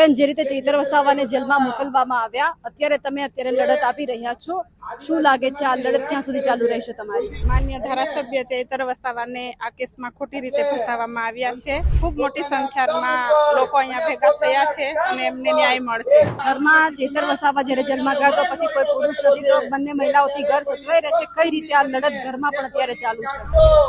બેન જે રીતે ચેતર વસાવાને જેલમાં મોકલવામાં આવ્યા અત્યારે તમે અત્યારે લડત આપી રહ્યા છો. શું લાગે છે આ લડત ક્યાં સુધી ચાલુ રહેશે તમારી? માન્ય ધારાસભ્ય ચેતર વસાવાને આ કેસમાં ખોટી રીતે ફસાવવામાં આવ્યા છે. ખૂબ મોટી સંખ્યામાં લોકો અહીંયા ભેગા થયા છે અને એમને ન્યાય મળશે. ઘરમાં ચેતર વસાવા જ્યારે જેલમાં ગયા તો પછી કોઈ પુરુષ નથી તો બંને મહિલાઓથી ઘર સચવાઈ રહે છે. કઈ રીતે આ લડત ઘરમાં પણ અત્યારે ચાલુ છે?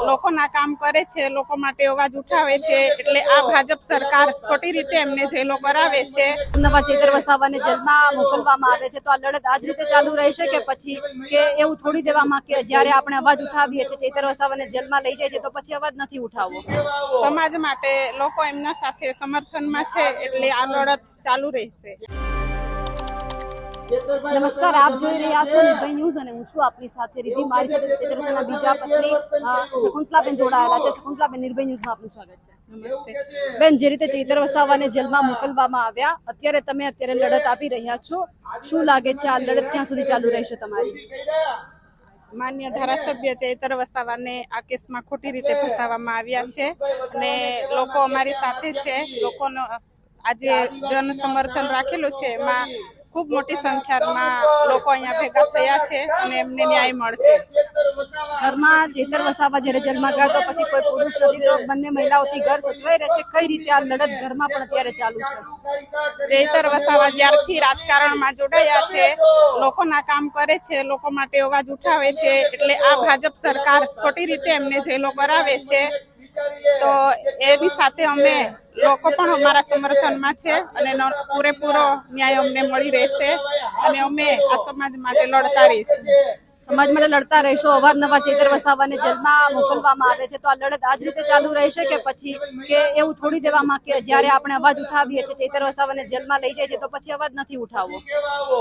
લોકોના કામ કરે છે લોકો માટે અવાજ ઉઠાવે છે એટલે આ ભાજપ સરકાર ખોટી રીતે એમને જેલો કરાવે છે. નવા ચેતર વસાવાને જેલમાં મોકલવામાં આવે છે. તો આ લડત આજ રીતે ચાલુ રહેશે કે પછી કે એવું છોડી દેવામાં કે જ્યારે આપણે અવાજ ઉઠાવીએ છીએ ચેતર વસાવાને જેલમાં લઈ જાય છે તો પછી અવાજ નથી ઉઠાવવો? સમાજ માટે લોકો એમના સાથે સમર્થનમાં છે એટલે આ લડત ચાલુ રહેશે. નમસ્કાર, આપ જોઈ રહ્યા છો નિર્ભય ન્યૂઝ અને હું છું આપની સાથે રીધી મારી સાથે ચેતરસેના બીજા પત્ની શકુંતલાબેન જોડાયેલા છે. શકુંતલાબેન, નિર્ભય ન્યૂઝમાં આપનું સ્વાગત છે. નમસ્તે. બેન, જે રીતે ચેતર વસાવાને જેલમાં મોકલવામાં આવ્યા, અત્યારે તમે અત્યારે લડત આપી રહ્યા છો. શું લાગે છે આ લડત ક્યાં સુધી ચાલુ રહેશે તમારી? માન્ય ધારાસભ્ય ચૈતર વસાવાને આ કેસમાં ખોટી રીતે ફસાવવામાં આવ્યા છે અને લોકો અમારી સાથે છે. લોકોનો આજે જન સમર્થન રાખેલું છે. એમાં ખૂબ મોટી સંખ્યામાં લોકો અહીંયા ભેગા થયા છે અને એમને ન્યાય મળશે. ઘરમાં જેતર વસાવા જ્યારે જન્મ ગયા તો પછી કોઈ પુરુષ નથી તો બંને મહિલાઓથી ઘર સચવાઈ રહે છે. કઈ રીતે આ લડત ઘરમાં પણ અત્યારે ચાલુ છે? જેતર વસાવા જ્યારથી રાજકારણમાં જોડાયા છે લોકોના કામ કરે છે લોકો માટે અવાજ ઉઠાવે છે એટલે આ ભાજપ સરકાર ખોટી રીતે એમને જેલો કરાવે છે. તો એની સાથે અમે લોકો પણ અમારા સમર્થનમાં છે અને પૂરેપૂરો ન્યાય અમને મળી રહેશે અને અમે આ સમાજ માટે લડતા રહીશું. સમાજ માટે લડતા રહેશો અવારનવાર ચેતર વસાવાને જેલમાં મોકલવામાં આવે છે. તો આ લડત આજ રીતે ચાલુ રહેશે કે પછી કે એવું છોડી દેવામાં કે જ્યારે આપણે અવાજ ઉઠાવીએ છીએ ચેતર વસાવાને જેલમાં લઈ જાય છે તો પછી અવાજ નથી ઉઠાવવો.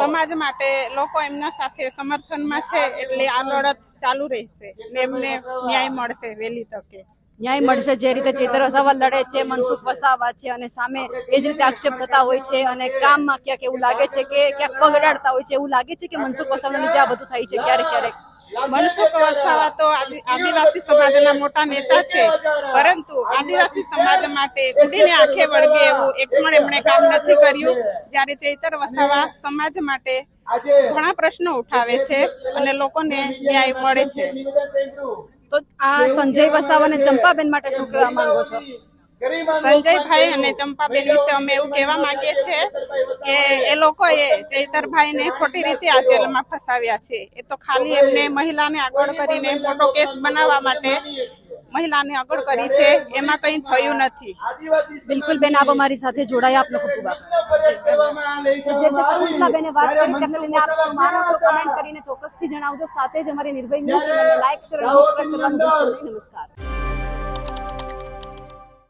સમાજ માટે લોકો એમના સાથે સમર્થનમાં છે એટલે આ લડત ચાલુ રહેશે ને એમને ન્યાય મળશે વહેલી તકે. ન્યાય મળશે જે રીતે ચેતર વસાવા લડે છે, મનસુખ વસાવા છે અને સામે એ જ રીતે આક્ષેપ થતા હોય છે અને કામમાં ક્યાંક એવું લાગે છે કે ક્યાંક પગડાડતા હોય છે, એવું લાગે છે કે મનસુખ વસાવાના લીધે આ બધું થાય છે ક્યારેક ક્યારેક? મનસુખ વસાવા તો આદિ- આદિવાસી સમાજના મોટા નેતા છે, પરંતુ આદિવાસી સમાજ માટે ઉડીને આંખે વળગે એવું એક પણ એમણે કામ નથી કર્યું. જ્યારે ચૈતર વસાવા સમાજ માટે ઘણા પ્રશ્નો ઉઠાવે છે અને લોકોને ન્યાય મળે છે. તો આ સંજય વસાવા અને ચંપાબેન માટે શું કહેવા માંગો છો? સંજયભાઈ અને ચંપાબેન વિશે અમે એવું કહેવા માંગીએ છીએ કે એ લોકોએ ચૈતરભાઈને ખોટી રીતે આ જેલમાં ફસાવ્યા છે. એ તો ખાલી એમને મહિલાને આગળ કરીને મોટો કેસ બનાવવા માટે મહિલાને આગળ કરી છે, એમાં કંઈ થયું નથી. બિલકુલ બેન, આપ અમારી સાથે જોડાયા આપનો ખૂબ ખૂબ જે વાત કરી, તેમને લઈને આપ શું કરીને ચોક્કસથી જણાવજો. સાથે જ અમારી Nirbhay news like, share subscribe નમસ્કાર.